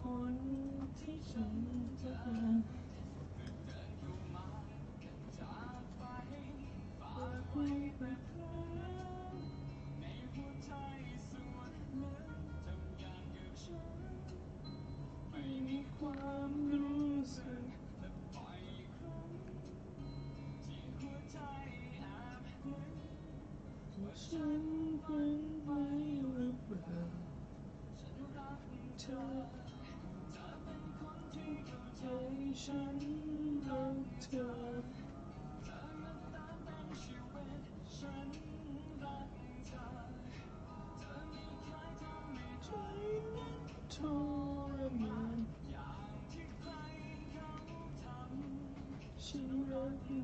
คนที่ฉันจะ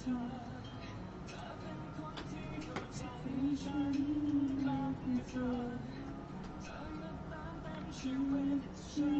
ชีวิตชี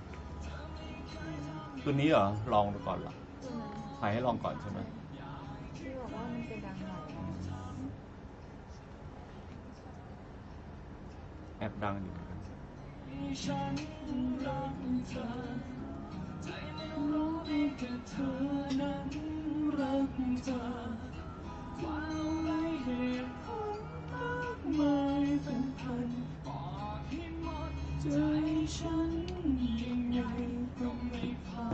ตัวนี้เหรอ ลองก่อนเหรอขายให้ลองก่อนใช่ไหมที่บอกว่ามันจะดังหน่อยแอบดังอยู่ความไรเหตุผลมากมายเป็นพัน ใจฉันยังไงก็ไม่พอ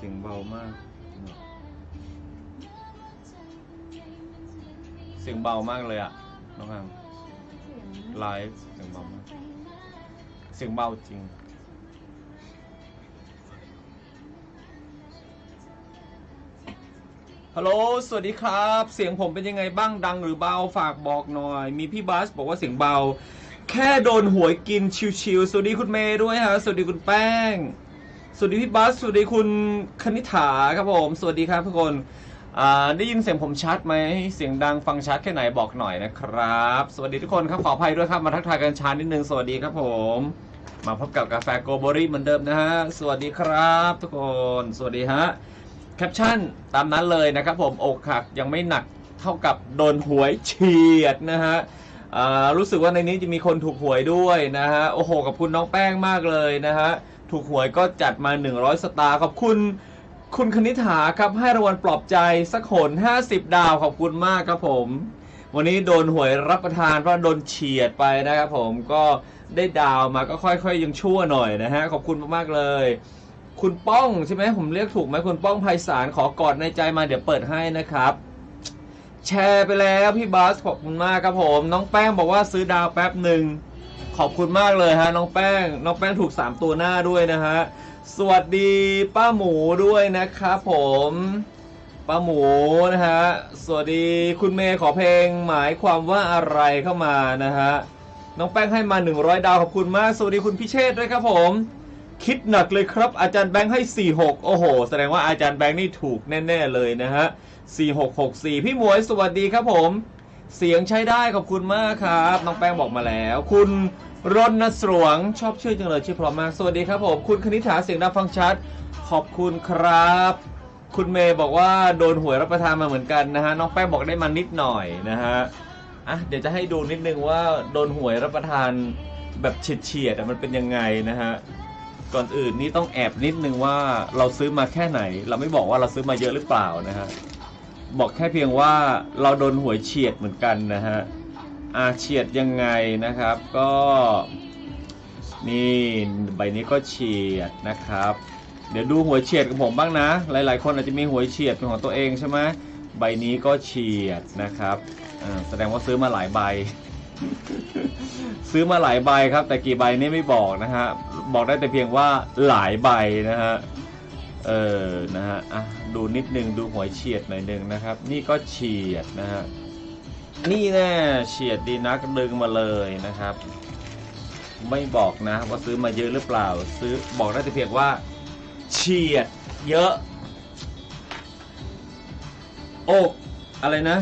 สียงเบามาก เสียงเบามากเลยอะ น้องฮังไลฟ์เสียงเบามาก เสียงเบาจริง ฮัลโหล สวัสดีครับ เสียงผมเป็นยังไงบ้าง ดังหรือเบา ฝากบอกหน่อย มีพี่บัสบอกว่าเสียงเบา แค่โดนหวยกินชิวๆ สวัสดีคุณเมย์ด้วยฮะ สวัสดีคุณแป้ง สวัสดีพี่บัสสวัสดีคุณคณิฐาครับผม สวัสดีครับทุกคนได้ยินเสียงผมชัดไหมเสียงดังฟังชัดแค่ไหนบอกหน่อยนะครับ สวัสดีทุกคนครับขออภัยด้วยครับมาทักทายกันช้านิดนึงสวัสดีครับผม มาพบกับกาแฟโกโบรีเหมือนเดิมนะฮะสวัสดีครับ ทุกคน สวัสดีฮะแคปชั่นตามนั้นเลยนะครับผมอกหักยังไม่หนักเท่ากับโดนหวยเฉียดนะฮะ รู้สึกว่าในนี้จะมีคนถูกหวยด้วยนะฮะโอ้โหกับคุณน้องแป้งมากเลยนะฮะถูกหวยก็จัดมา 100 สตาร์ขอบคุณคุณคณิษฐาครับให้รางวัลปลอบใจสักหน50 ดาวขอบคุณมากครับผม วันนี้โดนหวยรับประทานเพราะโดนเฉียดไปนะครับผมก็ได้ดาวมาก็ค่อยๆ ยังชั่วหน่อยนะฮะขอบคุณมากๆเลย คุณป้องใช่ไหมผมเรียกถูกไหมคุณป้องไพศาลขอกอดในใจมาเดี๋ยวเปิดให้นะครับ แชร์ไปแล้วพี่บาสขอบคุณมากครับผม น้องแป้งบอกว่าซื้อดาวแป๊บหนึ่งขอบคุณมากเลยฮะน้องแป้ง น้องแป้งถูก 3 ตัวหน้าด้วยนะฮะสวัสดีป้าหมูด้วยนะครับผมป้าหมูนะฮะสวัสดีคุณเมย์ขอเพลงหมายความว่าอะไรเข้ามานะฮะน้องแป้งให้มา 100 ดาวขอบคุณมาก สวัสดีคุณพิเชษด้วยครับผม คิดหนักเลยครับ อาจารย์แบงค์ให้ 46 โอ้โห แสดงว่าอาจารย์แบงค์นี่ถูกแน่ ๆ เลยนะฮะ 4664 พี่หมวยสวัสดีครับผม เสียงใช้ได้ขอบคุณมากครับ น้องแป้งบอกมาแล้ว คุณรณสรวงชอบชื่อจังเลยชื่อเพราะมากสวัสดีครับผม คุณคณิษฐาเสียงดังฟังชัด ขอบคุณครับ คุณเมย์บอกว่าโดนหวยรับประทานมาเหมือนกันนะฮะ น้องแป้งบอกได้มานิดหน่อยนะฮะ อะ เดี๋ยวจะให้ดูนิดนึงว่าโดนหวยรับประทานแบบเฉียดๆอ่มันเป็นยังไงนะฮะ ก่อนอื่นนี่ต้องแอบนิดนึงว่าเราซื้อมาแค่ไหน เราไม่บอกว่าเราซื้อมาเยอะหรือเปล่านะฮะบอกแค่เพียงว่าเราโดนหวยเฉียดเหมือนกันนะฮะอาเฉียดยังไงนะครับ ก็นี่ใบนี้ก็เฉียดนะครับ เดี๋ยวดูหวยเฉียดของผมบ้างนะ หลาย ๆ คนอาจจะมีหวยเฉียดเป็นของตัวเองใช่ไหมใบนี้ก็เฉียดนะครับแสดงว่าซื้อมาหลายใบ ซื้อมาหลายใบครับ แต่กี่ใบนี่ไม่บอกนะฮะ บอกได้แต่เพียงว่าหลายใบนะฮะ เออ นะฮะ อะ ดูนิดนึง ดูหวยเฉียดหน่อยนึงนะครับ นี่ก็เฉียดนะฮะ นี่แน่เฉียดดีนักดึงมาเลยนะครับ ไม่บอกนะว่าซื้อมาเยอะหรือเปล่า ซื้อบอกได้แต่เพียงว่า เฉียด เยอะ อกอะไรนะ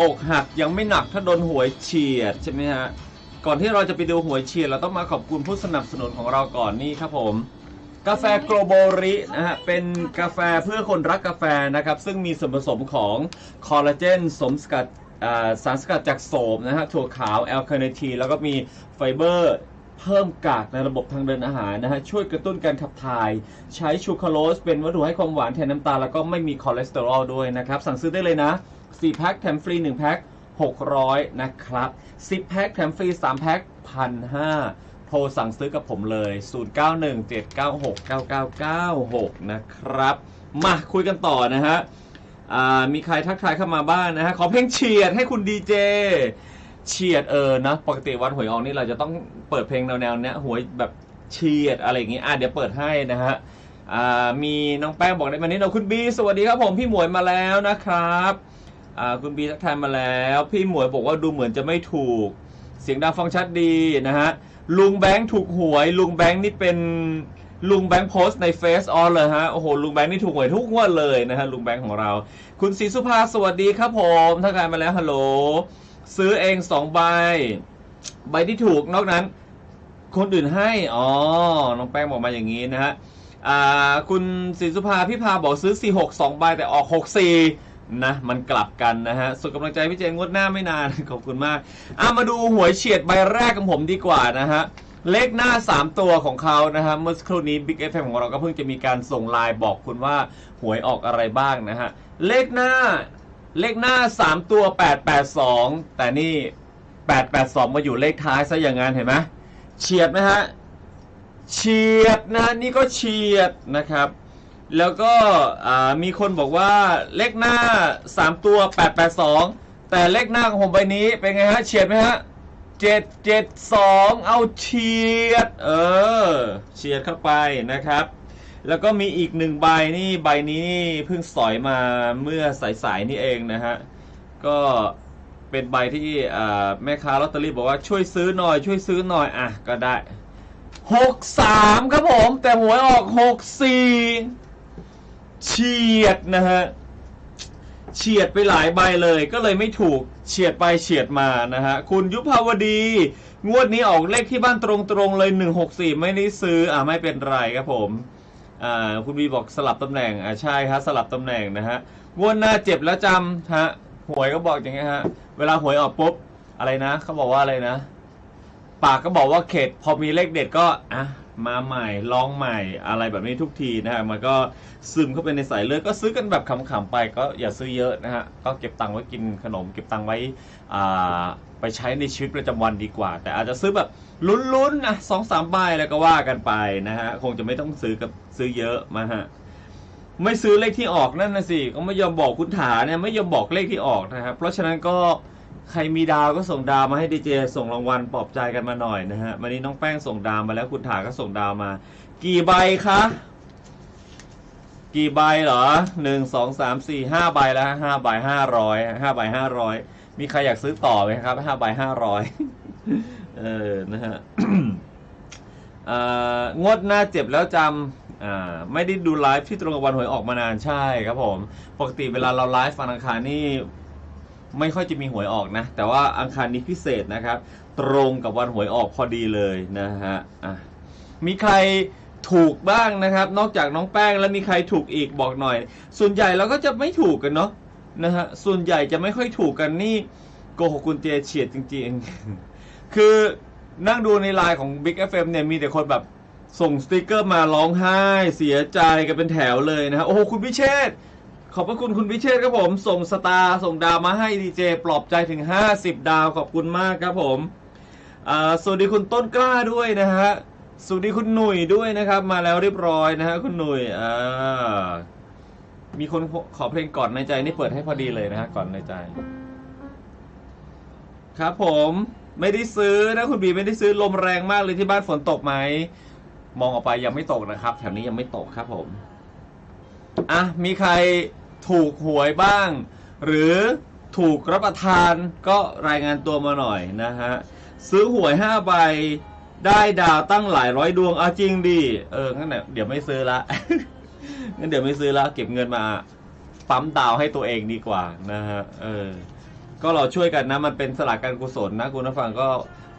อกหักยังไม่หนักถ้าโดนหวยเฉียดใช่ไหมฮะก่อนที่เราจะไปดูหวยเฉียดเราต้องมาขอบคุณผู้สนับสนุนของเราก่อนนี่ครับผม กาแฟโกลโบรินะฮะเป็นกาแฟเพื่อคนรักกาแฟนะครับ ซึ่งมีส่วนผสมของคอลลาเจนสมสกัดสารสกัดจากโสมนะฮะถั่วขาวแอลคาเนทีแล้วก็มีไฟเบอร์เพิ่มกากในระบบทางเดินอาหารนะฮะช่วยกระตุ้นการขับถ่าย ใช้ชูคาโลสเป็นวัตถุให้ความหวานแทนน้ำตาลแล้วก็ไม่มีคอเลสเตอรอลด้วยนะครับ สั่งซื้อได้เลยนะ 4แพ็คแถมฟรี1แพ็ค600นะครับ10แพ็คแถมฟรี3แพ็ค1,500โทรสั่งซื้อกับผมเลย 0917969996 นะครับ มาคุยกันต่อนะฮะมีใครทักทายเข้ามาบ้างนะฮะ ขอเพลงเฉียดให้คุณดีเจ เฉียดเออนะ ปกติวันหวยออกนี่เราจะต้องเปิดเพลงแนวๆเนี้ยหวยแบบเฉียดอะไรอย่างงี้ อะเดี๋ยวเปิดให้นะฮะมีน้องแป้งบอกได้มานิดหน่อยคุณบี สวัสดีครับผมพี่หมวยมาแล้วนะครับ คุณบีทักทายมาแล้ว พี่หมวยบอกว่าดูเหมือนจะไม่ถูก เสียงดังฟังชัดดีนะฮะ ลุงแบงค์ถูกหวย ลุงแบงค์นี่เป็นลุงแบงค์โพสต์ในเฟซออนเลยฮะ โอ้โห ลุงแบงค์นี่ถูกหวยทุกงวดเลยนะฮะ ลุงแบงค์ของเรา คุณศรีสุภาสวัสดีครับผมทักทายมาแล้วฮัลโหล ซื้อเองสองใบ ใบที่ถูกนอกนั้น คนอื่นให้ อ๋อ น้องแป้งบอกมาอย่างนี้นะฮะคุณศรีสุภาพี่พาบอกซื้อ 46 2ใบแต่ออก 64 นะมันกลับกันนะฮะส่งกำลังใจพี่เจนงวดหน้าไม่นาน ขอบคุณมากอะมาดูหวยเฉียดใบแรกของผมดีกว่านะฮะเลขหน้า 3 ตัวของเขานะฮะเมื่อสักครู่นี้ Big FM ของเราก็เพิ่งจะมีการส่งไลน์บอกคุณว่าหวยออกอะไรบ้างนะฮะเลขหน้าเลขหน้า 3 ตัว 882 แต่นี่ 882 มาอยู่เลขท้ายซะอย่างนั้นเห็นไหมเฉียดไหมฮะเฉียดนะนี่ก็เฉียดนะครับ แล้วก็มีคนบอกว่าเลขหน้า 3 ตัว 882 แต่เลขหน้าของผมใบนี้เป็นไงฮะเฉียดไหมฮะ 772 เอาเฉียด เออเฉียดเข้าไปนะครับ แล้วก็มีอีกหนึ่งใบนี่ใบนี้นี่เพิ่งสอยมาเมื่อสายๆนี่เองนะฮะ ก็เป็นใบที่แม่ค้าลอตเตอรี่บอกว่าช่วยซื้อหน่อยช่วยซื้อหน่อยอะก็ได้หกสามครับผม แต่หวยออกหกสี่ เฉียดนะฮะเฉียดไปหลายใบเลยก็เลยไม่ถูกเฉียดไปเฉียดมานะฮะคุณยุพาวดี งวดนี้ออกเลขที่บ้านตรงๆเลย 164 ไม่ได้ซื้ออ่าไม่เป็นไรครับผมอ่าคุณวีบอกสลับตำแหน่งอ่าใช่ครับสลับตำแหน่งนะฮะงวดหน้าเจ็บแล้วจำฮะหวยก็บอกอย่างเงี้ยฮะเวลาหวยออกปุ๊บอะไรนะเขาบอกว่าอะไรนะ ปากก็บอกว่าเข็ดพอมีเลขเด็ดก็อะ มาใหม่ลองใหม่อะไรแบบนี้ทุกทีนะฮะมันก็ซึมเข้าไปในสายเลือดก็ซื้อกันแบบขำๆไปก็อย่าซื้อเยอะนะฮะก็เก็บตังค์ไว้กินขนม เก็บตังค์ไว้อ่าไปใช้ในชีวิตประจำวันดีกว่า แต่อาจจะซื้อแบบลุ้นๆนะสองสามใบแล้วก็ว่ากันไปนะฮะคงจะไม่ต้องซื้อกับซื้อเยอะมาฮะไม่ซื้อเลขที่ออกนั่นนะสิก็ไม่ยอมบอกคุณถาเนี่ยไม่ยอมบอกเลขที่ออกนะครับเพราะฉะนั้นก็ ใครมีดาวก็ส่งดาวมาให้ดีเจส่งรางวัลปลอบใจกันมาหน่อยนะฮะวันนี้น้องแป้งส่งดาวมาแล้วคุณถาก็ส่งดาวมา กี่ใบคะกี่ใบเหรอหนึ่งสองสามสี่ห้าใบแล้วฮะห้าใบห้าร้อยห้าใบห้าร้อยมีใครอยากซื้อต่อไหมครับห้าใบห้าร้อยเออนะฮะงวดหน้าเจ็บแล้วจำไม่ได้ดูไลฟ์ที่ตรงกับวันหวยออกมานานใช่ครับผม ปกติเวลาเราไลฟ์วันอังคารนี่ ไม่ค่อยจะมีหวยออกนะ แต่ว่าอังคารนี้พิเศษนะครับ ตรงกับวันหวยออกพอดีเลยนะฮะอะมีใครถูกบ้างนะครับ นอกจากน้องแป้งแล้วมีใครถูกอีกบอกหน่อย ส่วนใหญ่เราก็จะไม่ถูกกันเนาะนะฮะส่วนใหญ่จะไม่ค่อยถูกกันนี่โกหกคุณเจเฉียดจริงๆ คือนั่งดูในไลน์ของ Big FM เนี่ยมีแต่คนแบบส่งสติกเกอร์มาร้องไห้ เสียใจกันเป็นแถวเลยนะฮะโอ้โหคุณพิเชษ ขอบพระคุณคุณพิเชษครับผม ส่งสตาร์ส่งดาวมาให้ดีเจปลอบใจถึง 50 ดาวขอบคุณมากครับผมสวัสดีคุณต้นกล้าด้วยนะฮะสวัสดีคุณหนุ่ยด้วยนะครับ มาแล้วเรียบร้อยนะฮะคุณหนุ่ยมีคนขอเพลงก่อนในใจนี่เปิดให้พอดีเลยนะฮะก่อนในใจ ครับผมไม่ได้ซื้อนะคุณบีไม่ได้ซื้อลมแรงมากเลยที่บ้านฝนตกไหมมองออกไปยังไม่ตกนะครับ แถวนี้ยังไม่ตกครับผม อะ มีใคร ถูกหวยบ้าง หรือถูกรับประทานก็รายงานตัวมาหน่อยนะฮะ ซื้อหวยห้าใบได้ดาวตั้งหลายร้อยดวงเอาจริงดิเอองั้นเดี๋ยวไม่ซื้อละงั้นเดี๋ยวไม่ซื้อละเก็บเงินมาปั๊มดาวให้ตัวเองดีกว่านะฮะเออก็เราช่วยกันนะมันเป็นสลากการกุศลนะคุณผู้ฟังก็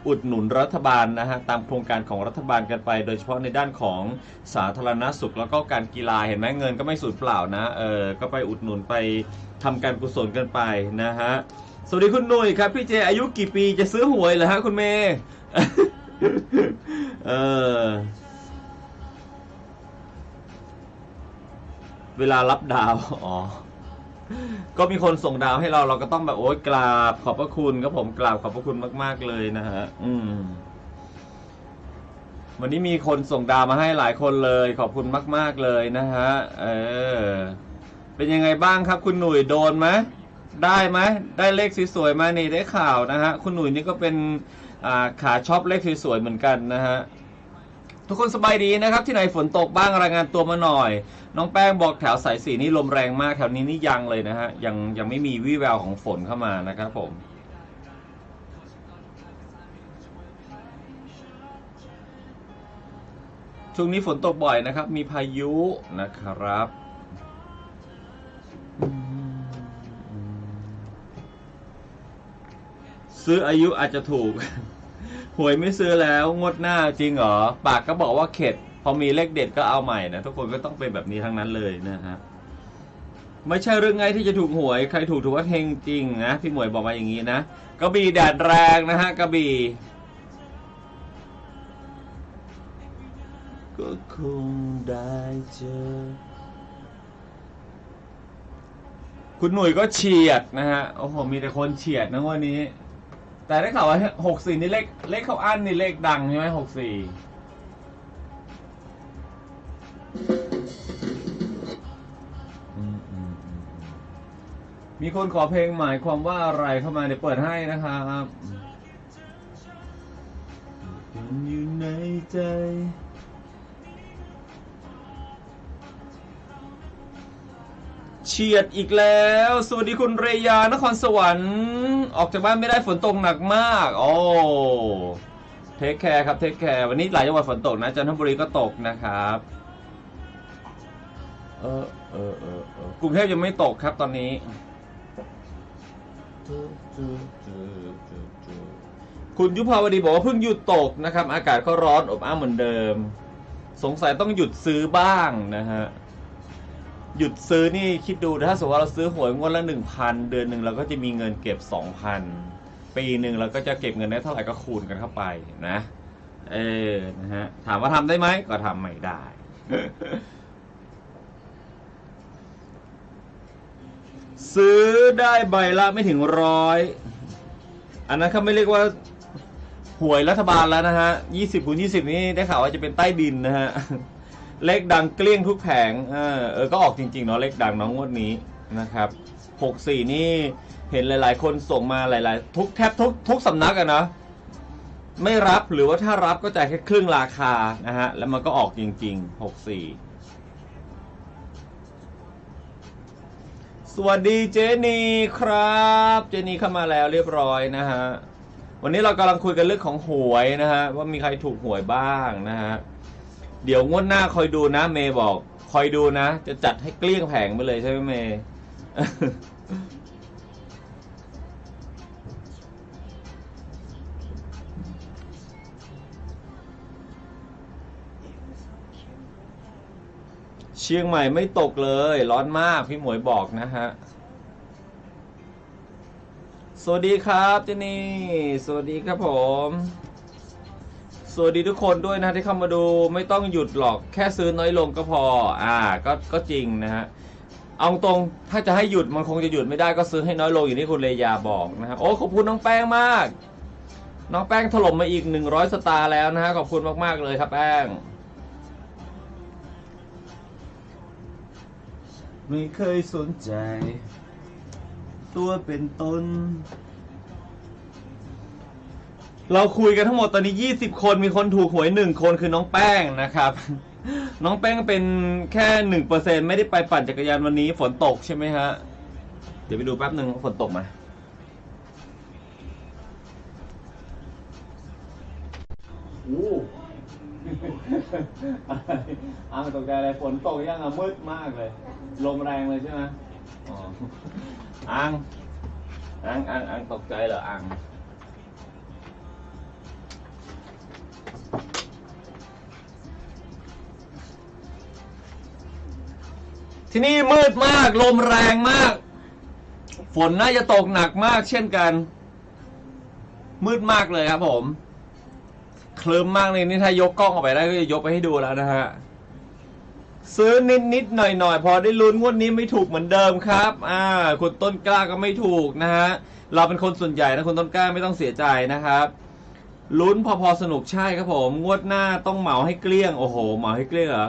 อุดหนุนรัฐบาลนะฮะตามโครงการของรัฐบาลกันไป โดยเฉพาะในด้านของสาธารณสุขแล้วก็การกีฬาเห็นไหมเงินก็ไม่สูญเปล่านะเออก็ไปอุดหนุนไปทำการกุศลกันไปนะฮะสวัสดีคุณหนุ่ยครับพี่เจอายุกี่ปีจะซื้อหวยเหรอฮะคุณเมย์เออเวลารับดาว อ๋อ ก็มีคนส่งดาวให้เราเราก็ต้องแบบโอ๊ยกราบขอบพระคุณครับผมกราบขอบพระคุณมาก ๆ เลยนะฮะ อืม วันนี้มีคนส่งดาวมาให้หลายคนเลย ขอบคุณมาก ๆ เลยนะฮะ เออ เป็นยังไงบ้างครับ คุณหนุ่ยโดนไหมได้ไหมได้เลขสวยๆมานี่ได้ข่าวนะฮะ คุณหนุ่ยนี่ก็เป็นอ่าขาชอบเลขสวยๆเหมือนกันนะฮะ ทุกคนสบายดีนะครับ ที่ไหนฝนตกบ้างรายงานตัวมาหน่อย น้องแป้งบอกแถวสายสีนี่ลมแรงมากแถวนี้นี่ยังเลยนะฮะยังยังไม่มีวี่แววของฝนเข้ามานะครับผมช่วงนี้ฝนตกบ่อยนะครับ มีพายุนะครับ ซื้ออายุอาจจะถูก หวยไม่ซื้อแล้วงดหน้าจริงเหรอ ปากก็บอกว่าเข็ด พอมีเลขเด็ดก็เอาใหม่นะทุกคนก็ต้องเป็นแบบนี้ทั้งนั้นเลยนะฮะไม่ใช่เรื่องไงที่จะถูกหวยใครถูกถือว่าเฮงจริงนะพี่หมวยบอกมาอย่างนี้นะกระบี่แดดแรงนะฮะกระบี่ก็คงได้เจอ คุณหนุ่ยก็เฉียดนะฮะโอ้โหมีแต่คนเฉียดนะวันนี้ แต่ได้ข่าวว่าหกสี่นี่เลขเลขเขาอั้นนี่เลขดังใช่ไหมหกสี่มีคนขอเพลงหมายความว่าอะไรเข้ามาเดี๋ยวเปิดให้นะครับอยู่ในใจ เฉียดอีกแล้ว สวัสดีคุณเรยานครสวรรค์ ออกจากบ้านไม่ได้ฝนตกหนักมาก โอ้เทคแคร์ครับเทคแคร์วันนี้หลายจังหวัดฝนตกนะจันทบุรีก็ตกนะครับ เออเออเออเออกรุงเทพยังไม่ตกครับตอนนี้ คุณยุพาวดีบอกว่าเพิ่งหยุดตกนะครับ อากาศก็ร้อนอบอ้าวเหมือนเดิม สงสัยต้องหยุดซื้อบ้างนะฮะ หยุดซื้อนี่คิดดูถ้าสมมติว่าเราซื้อหวยงวดละหนึ่งพันเดือนหนึ่งเราก็จะมีเงินเก็บสองพันปีหนึ่งเราก็จะเก็บเงินได้เท่าไหร่ก็คูณกันเข้าไปนะ เออนะฮะถามว่าทำได้ไหมก็ทำไม่ได้ ซื้อได้ใบละไม่ถึงร้อยอันนั้นเขาไม่เรียกว่าหวยรัฐบาลแล้วนะฮะยี่สิบคูณยี่สิบนี่ได้ข่าวว่าจะเป็นใต้ดินนะฮะ เลขดังเกลี้ยงทุกแผงเออเออก็ออกจริงๆเนาะเลขดังน้องงวดนี้นะครับหกสี่นี่เห็นหลาย ๆ คนส่งมาหลาย ๆ ทุกแทบทุกทุกสำนักอะนะไม่รับหรือว่าถ้ารับก็จ่ายแค่ครึ่งราคานะฮะแล้วมันก็ออกจริงๆหกสี่สวัสดีเจนีครับ เจนีเข้ามาแล้วเรียบร้อยนะฮะวันนี้เรากำลังคุยกันเรื่องของหวยนะฮะว่ามีใครถูกหวยบ้างนะฮะ เดี๋ยวงวดหน้าคอยดูนะ เมย์บอก คอยดูนะ จะจัดให้เกลี้ยงแผงไปเลยใช่ไหมเมย์เชียงใหม่ไม่ตกเลย ร้อนมากพี่หมวยบอกนะฮะ สวัสดีครับเจนี่ สวัสดีครับผม สวัสดีทุกคนด้วยนะที่เข้ามาดูไม่ต้องหยุดหรอกแค่ซื้อน้อยลงก็พอ อ่าก็ก็จริงนะฮะเอาตรงถ้าจะให้หยุดมันคงจะหยุดไม่ได้ก็ซื้อให้น้อยลงอย่างที่คุณเลยาบอกนะฮะโอ้ขอบคุณน้องแป้งมาก น้องแป้งถล่มมาอีก 100 สตาร์แล้วนะฮะขอบคุณมากๆเลยครับแป้ง ไม่เคยสนใจ ตัวเป็นตน เราคุยกันทั้งหมดตอนนี้ 20 คนมีคนถูกหวยหนึ่งคนคือน้องแป้งนะครับ น้องแป้งเป็นแค่หนึ่งเปอร์เซ็นไม่ได้ไปปั่นจักรยานวันนี้ฝนตกใช่ไหมฮะ เดี๋ยวไปดูแป๊บหนึ่งว่าฝนตกไหมโอ้อ้าวตกใจอะไรฝนตกยังอะมืดมากเลย ลมแรงเลยใช่ไหมอ๋ออังอังอังอังตกใจเหรออัง ที่นี่มืดมาก ลมแรงมาก ฝนน่าจะตกหนักมากเช่นกัน มืดมากเลยครับผม เคลิมมากเลยนี่ถ้ายกกล้องออกไปได้ก็จะยกไปให้ดูแล้วนะฮะ ซื้อนิดนิดหน่อยหน่อยพอได้ลุ้นงวดนี้ไม่ถูกเหมือนเดิมครับ อ่าคุณต้นกล้าก็ไม่ถูกนะฮะ เราเป็นคนส่วนใหญ่นะคุณต้นกล้าไม่ต้องเสียใจนะครับลุ้นพอพอสนุกใช่ครับผม งวดหน้าต้องเหมาให้เกลี้ยง โอ้โห เหมาให้เกลี้ยงเหรอ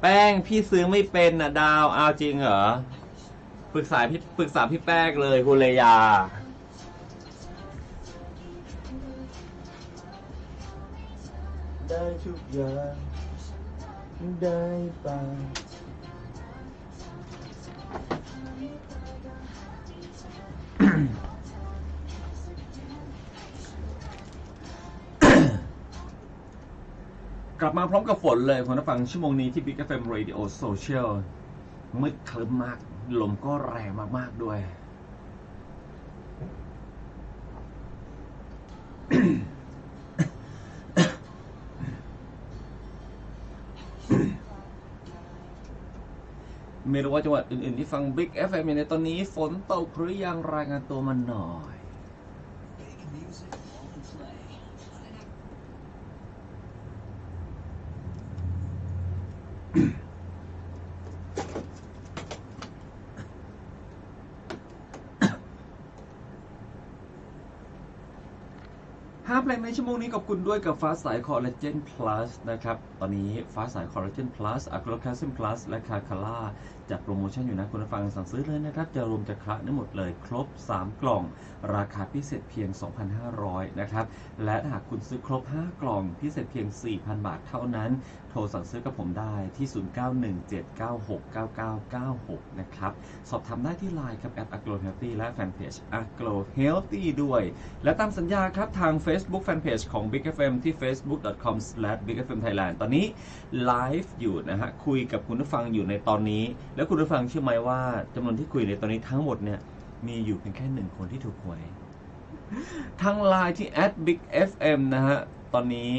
แป้งพี่ซื้อไม่เป็นนะดาวเอาจริงเหรอปรึกษาพี่ปรึกษาพี่แป้งเลยคุณเลยา ได้ทุกอย่างได้ไป กลับมาพร้อมกับฝนเลยคุณผู้ฟังชั่วโมงนี้ที่ Big FM Radio Social มืดคลึ้มมาก ลมก็แรงมากๆด้วย ไม่รู้ว่าจังหวัดอื่นๆที่ฟัง Big FM อยู่ในตอนนี้ฝนตกหรือยังรายงานตัวมาหน่อย ห้าเพลงในชั่วโมงนี้ขอบคุณด้วยกับฟ้าสายคอลลาเจนพลัสนะครับ ตอนนี้ฟ้าสายคอลลาเจนพลัสอะโคลแคลเซียมพลัสและคาคาร่า จัดโปรโมชั่นอยู่นะคุณผู้ฟังสั่งซื้อเลยนะครับ จะรวมจะคละได้หมดเลย ครบ 3 กล่อง ราคาพิเศษเพียง 2,500 นะครับ และถ้าหากคุณซื้อครบ 5 กล่อง พิเศษเพียง 4,000 บาทเท่านั้น โทรสั่งซื้อกับผมได้ที่ 0917969996 นะครับ สอบถามได้ที่ไลน์ครับแอด Agro Healthy และแฟนเพจ Agro Healthy ด้วย และตามสัญญาครับทาง Facebook Fanpage ของ Big FM ที่ facebook.com/bigfmthailand ตอนนี้ไลฟ์อยู่นะฮะคุยกับคุณผู้ฟังอยู่ในตอนนี้แล้วคุณผู้ฟังเชื่อไหมว่าจำนวนที่คุยในตอนนี้ทั้งหมดเนี่ยมีอยู่เพียงแค่หนึ่งคนที่ถูกหวยทางไลน์ที่ at @bigfm นะฮะ ตอนนี้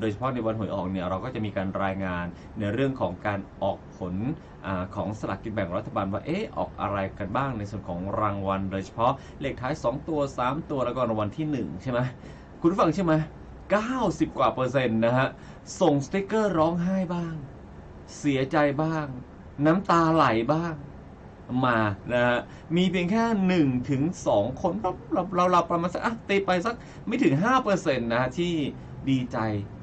โดยเฉพาะในวันหวยออกเนี่ย เราก็จะมีการรายงานในเรื่องของการออกผลอของสลากกินแบ่งรัฐบาลว่า เอ๊ะ ออกอะไรกันบ้างในส่วนของรางวัล โดยเฉพาะเลขท้าย 2 ตัว 3 ตัวแล้วก็รางวัลที่ 1 ใช่ไหม คุณฟังใช่ไหม 90 กว่าเปอร์เซ็นต์นะฮะ ส่งสติกเกอร์ร้องไห้บ้าง เสียใจบ้าง น้ำตาไหลบ้างมานะฮะมีเพียงแค่1ถึง2คนเราเราเราเราประมาณสักอะตีไปสักไม่ถึง 5%นะฮะที่ดีใจ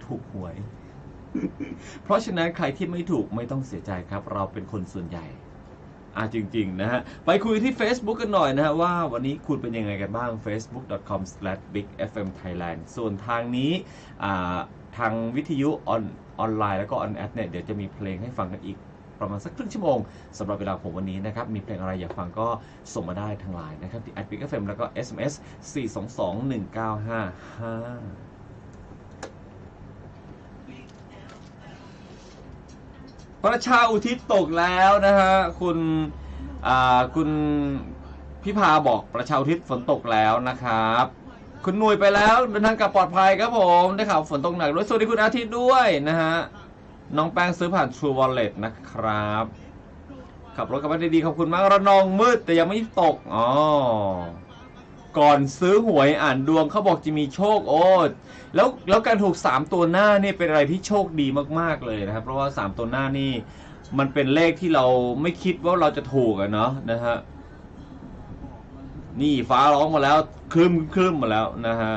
ถูกหวย เพราะฉะนั้นใครที่ไม่ถูกไม่ต้องเสียใจครับ เราเป็นคนส่วนใหญ่อะจริง ๆ นะฮะ ไปคุยที่ Facebook กันหน่อยนะฮะ ว่าวันนี้คุณเป็นยังไงกันบ้าง facebook.com/bigfmthailand ส่วนทางนี้ทางวิทยุออนออนไลน์แล้วก็ออนแอดเนี่ย เดี๋ยวจะมีเพลงให้ฟังกันอีก ประมาณสักครึ่งชั่วโมงสำหรับเวลาผมวันนี้นะครับ มีเพลงอะไรอยากฟังก็ส่งมาได้ทางไลน์นะครับที่ big fm แล้วก็ sms 4221955ประชาอุทิศตกแล้วนะฮะคุณอ่าคุณพิพาบอกประชาอุทิศฝนตกแล้วนะครับ คุณหนุ่ยไปแล้วเดินทางกลับปลอดภัยครับผมได้ข่าวฝนตกหนักด้วยสวัสดีคุณอาทิตย์ด้วยนะฮะ น้องแป้งซื้อผ่าน True Wallet นะครับ ขับรถกลับบ้านดีๆขอบคุณมากระนองมืดแต่ยังไม่ตก อ๋อ ก่อนซื้อหวยอ่านดวงเขาบอกจะมีโชคโอ้แล้วแล้วการถูก 3 ตัวหน้านี่เป็นอะไรที่โชคดีมากๆเลยนะครับ เพราะว่า 3 ตัวหน้านี่ มันเป็นเลขที่เราไม่คิดว่าเราจะถูกอะเนาะนะฮะนี่ฟ้าร้องมาแล้วคลึมคลึมมาแล้วนะฮะ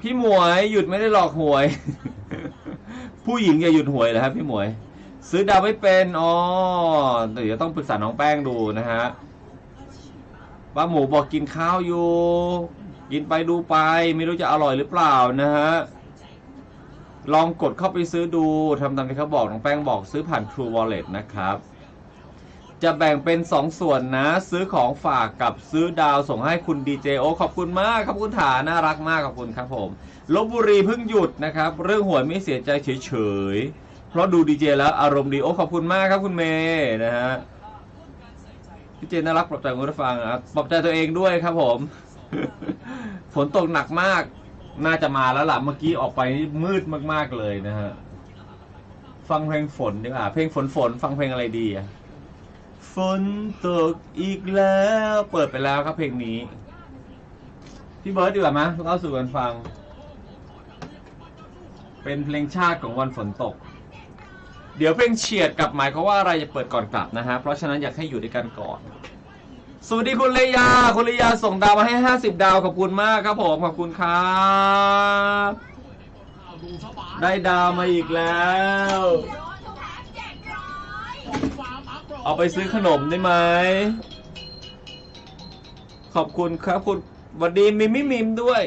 พี่หมวยหยุดไม่ได้หลอกหวย ผู้หญิงอย่าหยุดหวยเลยครับพี่หมวย ซื้อดาวไม่เป็นอ๋อเดี๋ยวต้องปรึกษาน้องแป้งดูนะฮะป้าหมูบอกกินข้าวอยู่ กินไปดูไป ไม่รู้จะอร่อยหรือเปล่านะฮะลองกดเข้าไปซื้อดูทำตามที่เขาบอกน้องแป้งบอกซื้อผ่าน True Wallet นะครับ จะแบ่งเป็น2ส่วนนะ ซื้อของฝากกับซื้อดาวส่งให้คุณดีเจโอขอบคุณมากขอบคุณฐานน่ารักมากขอบคุณครับผมลบบุรีเพิ่งหยุดนะครับ เรื่องหวยไม่เสียใจเฉยๆเพราะดูดีเจแล้วอารมณ์ดีโอขอบคุณมากครับคุณเมย์นะฮะพี่เจน่ารักปลอบใจคุณผู้ฟังนะครับปลอบใจตัวเองด้วยครับผม ฝนตกหนักมากน่าจะมาแล้วล่ะเมื่อกี้ออกไปมืดมากๆเลยนะฮะฟังเพลงฝนดีกว่าเพลงฝนฝนฟังเพลงอะไรดีอะ ฝนตกอีกแล้ว เปิดไปแล้วครับเพลงนี้ พี่เบิร์ดดีกว่ามั้ยเล่าสู่กันฟัง เป็นเพลงชาติของวันฝนตก เดี๋ยวเพลงเฉียดกลับหมายเขาว่าอะไรจะเปิดก่อนกลับนะฮะ เพราะฉะนั้นอยากให้อยู่ด้วยกันก่อน สวัสดีคุณเลยา คุณเลยาส่งดาวมาให้ 50 ดาว ขอบคุณมากครับผม ขอบคุณครับ ได้ดาวมาอีกแล้ว เอาไปซื้อขนมได้ไหม ขอบคุณครับคุณวัดดีมิมิมิมด้วย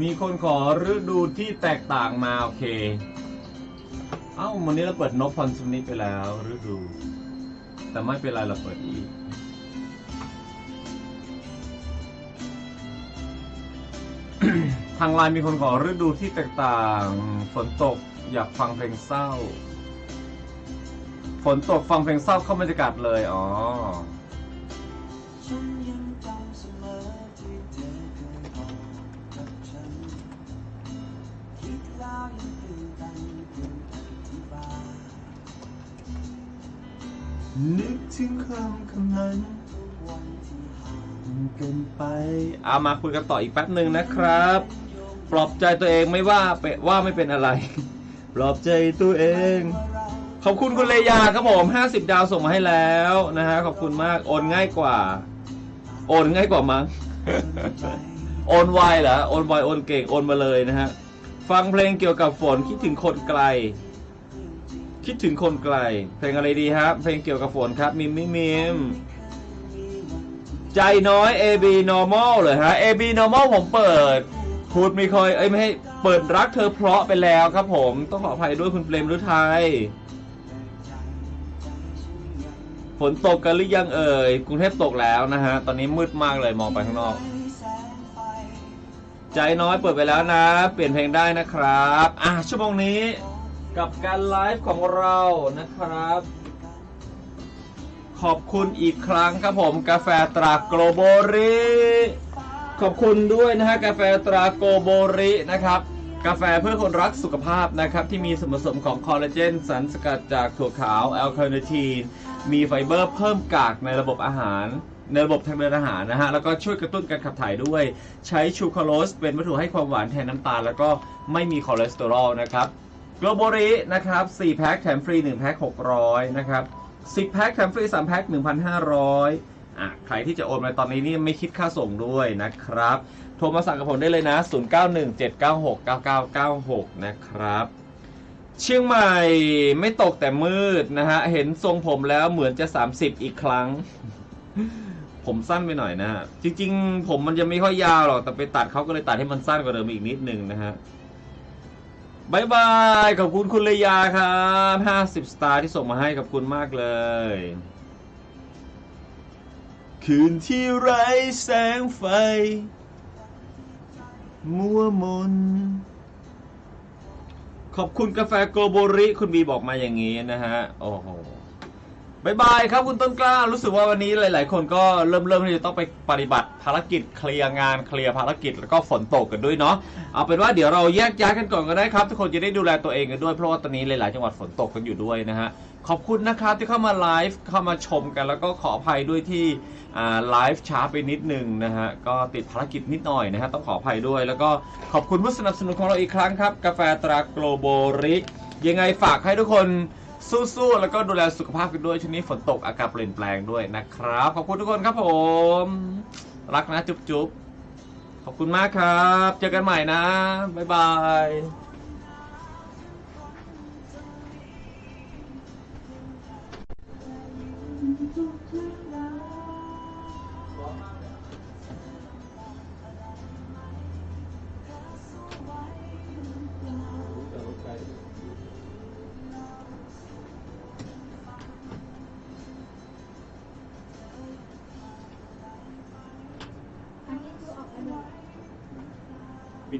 มีคนขอฤดูที่แตกต่างมาโอเค เอ้าวันนี้เราเปิดนกพรสุนิไปแล้วฤดู แต่ไม่เป็นไรเราเปิดอีก ทางไลน์มีคนขอฤดูที่แตกต่างฝนตกอยากฟังเพลงเศร้าฝนตกฟังเพลงเศร้าเข้าบรรยากาศเลย อ๋อฉันยังจำเสมอที่เธอเคยบอกกับฉันคิดแล้วยังตื่นตันควรอธิบายนึกถึงคำคำนั้น กันไปเอามาคุยกันต่ออีกแป๊บหนึ่งนะครับ ปลอบใจตัวเองไม่ว่าเปว่าไม่เป็นอะไร ปลอบใจตัวเอง ขอบคุณคุณเลยาครับผม 50 ดาวส่งมาให้แล้วนะฮะขอบคุณมากโอนง่ายกว่า โอนง่ายกว่ามั้งโอนไวเหรอโอนไวโอนเก่งโอนมาเลยนะฮะฟังเพลงเกี่ยวกับฝนคิดถึงคนไกล คิดถึงคนไกล เพลงอะไรดีครับเพลงเกี่ยวกับฝนครับมิมมิมมิม ใจน้อย AB normal เลยฮะ AB normal ผมเปิดพูดไม่ค่อยเอ้ยไม่ให้เปิดรักเธอเพราะไปแล้วครับผมต้องขออภัยด้วยคุณเปรมฤทัยฝนตกกันหรือยังเอ่ยกรุงเทพตกแล้วนะฮะ ตอนนี้มืดมากเลยมองไปข้างนอก ใจน้อยเปิดไปแล้วนะ เปลี่ยนเพลงได้นะครับ อะชั่วโมงนี้กับการไลฟ์ของเรานะครับ ขอบคุณอีกครั้งครับผมกาแฟตราโกลโบริขอบคุณด้วยนะฮะกาแฟตราโกโบรินะครับกาแฟเพื่อคนรักสุขภาพนะครับที่มีส่วนผสมของคอลลาเจนสารสกัดจากถั่วขาวแอลคาเนทีนมีไฟเบอร์เพิ่มกากในระบบอาหารในระบบทางเดินอาหารนะฮะ แล้วก็ช่วยกระตุ้นการขับถ่ายด้วย ใช้ชูคาโรสเป็นวัตถุให้ความหวานแทนน้ำตาล แล้วก็ไม่มีคอเลสเตอรอลนะครับโกลบรินะครับ 4 แพ็คแถมฟรี 1 แพ็ค600 นะครับ 10แพ็คแถมฟรี3แพ็ค1,500อะใครที่จะโอนมาตอนนี้นี่ไม่คิดค่าส่งด้วยนะครับ โทรมาสั่งกับผมได้เลยนะ 0917969996 นะครับ เชียงใหม่ไม่ตกแต่มืดนะฮะ เห็นทรงผมแล้วเหมือนจะ 30 อีกครั้ง ผมสั้นไปหน่อยนะฮะจริงๆ ผมมันจะไม่ค่อยยาวหรอก แต่ไปตัดเขาก็เลยตัดให้มันสั้นกว่าเดิมอีกนิดนึงนะฮะ บายบาย ขอบคุณคุณเลยาครับ50สตาร์ที่ส่งมาให้ขอบคุณมากเลย คืนที่ไร้แสงไฟ มัวมน ขอบคุณกาแฟโกโบริ คุณบีบอกมาอย่างนี้นะฮะ โอ้โห บายบายครับคุณต้นกล้ารู้สึกว่าวันนี้หลาย ๆ คนก็เริ่มเริ่มที่จะต้องไปปฏิบัติภารกิจเคลียร์งานเคลียร์ภารกิจแล้วก็ฝนตกกันด้วยเนาะเอาเป็นว่าเดี๋ยวเราแยกย้ายกันก่อนก็ได้ครับ ทุกคนจะได้ดูแลตัวเองกันด้วย เพราะว่าตอนนี้หลาย ๆ จังหวัดฝนตกกันอยู่ด้วยนะฮะขอบคุณนะครับที่เข้ามาไลฟ์เข้ามาชมกันแล้วก็ขออภัยด้วยที่ไลฟ์ช้าไปนิดนึงนะฮะก็ติดภารกิจนิดหน่อยนะฮะต้องขออภัยด้วย แล้วก็ขอบคุณผู้สนับสนุนของเราอีกครั้งครับ กาแฟตราโกลโบริยังไงฝากให้ทุกคน สู้ๆ แล้วก็ดูแลสุขภาพกันด้วยช่วงนี้ฝนตกอากาศเปลี่ยนแปลงด้วยนะครับ ขอบคุณทุกคนครับผม รักนะจุ๊บๆ ขอบคุณมากครับ เจอกันใหม่นะ บ๊ายบาย ปิ